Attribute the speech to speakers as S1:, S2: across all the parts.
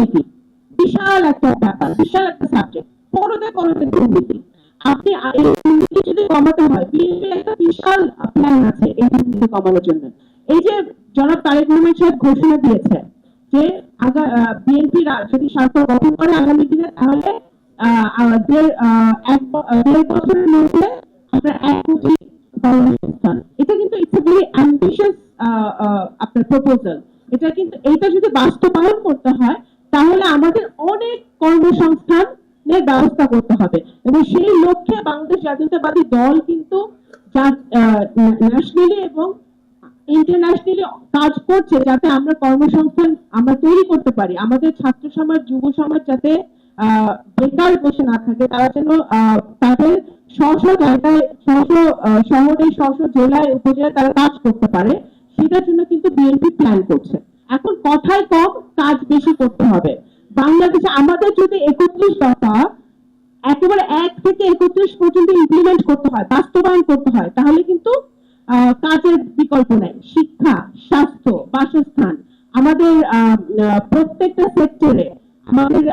S1: দুর্নীতি। বিশাল একটা ব্যাপার, বিশাল একটা সাবজেক্ট পরতে পরতে দুর্নীতি। আপনি এই দুর্নীতি যদি কমাতে হয় বিএনপির একটা বিশাল প্ল্যান আছে এই দুর্নীতি কমানোর জন্য। এই যে জনাব তারেক রহমান সাহেব ঘোষণা দিয়েছে যে বিএনপি যদি সরকার গঠন করে আগামী দিনে তাহলে দেড় বছরের মধ্যে আপনার এক কোটি এটা কিন্তু ইটস এ ভেরি অ্যাম্বিশিয়াস আপনার প্রপোজাল এটা কিন্তু এটা যদি বাস্তবায়ন করতে হয় তাহলে আমাদের অনেক কর্মসংস্থানের ব্যবস্থা করতে হবে। এবং সেই লক্ষ্যে বাংলাদেশ জাতীয়তাবাদী দল কিন্তু ন্যাশনালি এবং ইন্টারন্যাশনালি কাজ করছে যাতে আমরা কর্মসংস্থান আমরা তৈরি করতে পারি। আমাদের ছাত্র সমাজ, যুব সমাজ যাতে বেকার বসে না থাকে, তারা যেন তাদের স্ব জায়গায় স্ব শহরে স্ব জেলায়, উপজেলায় তারা কাজ করতে পারে, সেটার জন্য কিন্তু বিএনপি প্ল্যান করছে। এখন কথায় কম কাজ বেশি করতে হবে। বাংলাদেশে আমাদের যদি একত্রিশ দফা একেবারে এক থেকে একত্রিশ পর্যন্ত ইমপ্লিমেন্ট করতে হয়, বাস্তবায়ন করতে হয়, তাহলে কিন্তু কাজের বিকল্প নাই। শিক্ষা, স্বাস্থ্য, বাসস্থান, আমাদের প্রত্যেকটা সেক্টরে আমাদের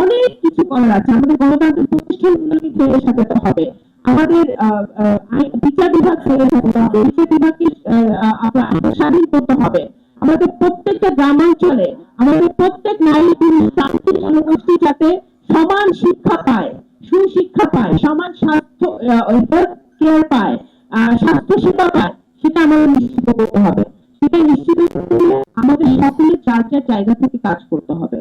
S1: অনেক কিছু করার আছে। আমাদের গণতান্ত্রিক প্রতিষ্ঠানগুলোকে ফেলে সাজাতে হবে। আমাদের বিচার বিভাগ ফেলে সাজাতে হবে। বিচার বিভাগকে আমরা স্বাধীন করতে হবে। আমাদের প্রত্যেকটা গ্রামাঞ্চলে আমাদের প্রত্যেক নারী পুরুষ প্রান্তিক জনগোষ্ঠী যাতে সমান শিক্ষা পায়, সুশিক্ষা পায়, সমান স্বাস্থ্য কেয়ার পায় স্বাস্থ্য সেবা পায়, সেটা আমাদের নিশ্চিত করতে হবে। সেটা নিশ্চিত করতে আমাদের সকলের চার চার জায়গা থেকে কাজ করতে হবে।